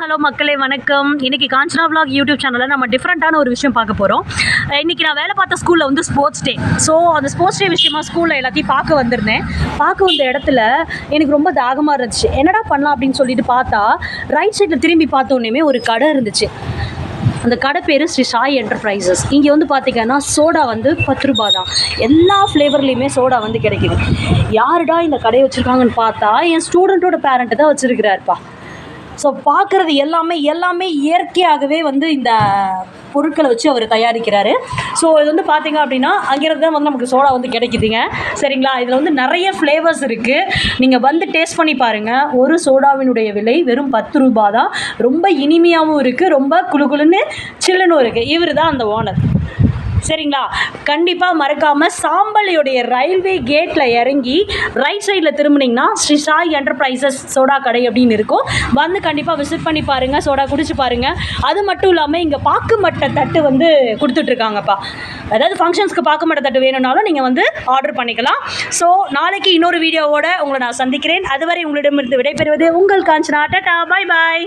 Hello மக்களே வணக்கம். இன்றைக்கி காஞ்சனா விலாக் யூடியூப் சேனலில் நம்ம டிஃப்ரெண்ட்டான ஒரு விஷயம் பார்க்க போகிறோம் இன்றைக்கி நான் வேலை பார்த்த ஸ்கூலில் வந்து ஸ்போர்ட்ஸ் டே ஸோ அந்த ஸ்போர்ட்ஸ் டே விஷயமா ஸ்கூலில் எல்லாத்தையும் பார்க்க வந்திருந்தேன். பார்க்க வந்த இடத்துல எனக்கு ரொம்ப தாகமாக இருந்துச்சு. என்னடா பண்ணலாம் அப்படின்னு சொல்லிட்டு பார்த்தா ரைட் சைடில் திரும்பி பார்த்தோன்னே ஒரு கடை இருந்துச்சு. அந்த கடை பேர் ஸ்ரீ சாய் என்டர்பிரைசஸ் இங்கே வந்து பார்த்தீங்கன்னா சோடா வந்து பத்து ரூபா தான். எல்லா ஃப்ளேவர்லேயுமே சோடா வந்து கிடைக்குது. யாருடா இந்த கடையை வச்சுருக்காங்கன்னு பார்த்தா என் ஸ்டூடெண்ட்டோட பேரண்ட்டு தான் வச்சுருக்கிறாருப்பா. ஸோ பார்க்குறது எல்லாமே எல்லாமே இயற்கையாகவே வந்து இந்த பொருட்களை வச்சு அவர் தயாரிக்கிறாரு. ஸோ இது வந்து பார்த்தீங்க அப்படின்னா அங்கேருந்து தான் வந்து நமக்கு சோடா வந்து கிடைக்குதுங்க. சரிங்களா? இதில் வந்து நிறைய ஃப்ளேவர்ஸ் இருக்குது நீங்கள் வந்து டேஸ்ட் பண்ணி பாருங்கள் ஒரு சோடாவினுடைய விலை வெறும் பத்து ரூபா தான். ரொம்ப இனிமையாகவும் இருக்குது ரொம்ப குளுகுளுன்னு சில்லுன்னு இருக்குது இவர் தான் அந்த ஓனர் சரிங்களா? கண்டிப்பாக மறக்காமல் சாம்பலியுடைய ரயில்வே கேட்டில் இறங்கி ரைட் சைடில் திரும்பினீங்கன்னா ஸ்ரீ சாய் என்டர்பிரைசஸ் சோடா கடை அப்படின்னு இருக்கும். வந்து கண்டிப்பாக விசிட் பண்ணி பாருங்கள் சோடா குடிச்சு பாருங்கள் அது மட்டும் இல்லாமல் இங்கே பாக்கு மட்டை தட்டு வந்து கொடுத்துட்ருக்காங்கப்பா. அதாவது ஃபங்க்ஷன்ஸ்க்கு பாக்கு மட்டை தட்டு வேணும்னாலும் நீங்கள் வந்து ஆர்டர் பண்ணிக்கலாம். ஸோ நாளைக்கு இன்னொரு வீடியோவோட உங்களை நான் சந்திக்கிறேன். அதுவரை உங்களிடமிருந்து விடைபெறுவது உங்கள் காஞ்சனா. டாட்டா பாய் பாய்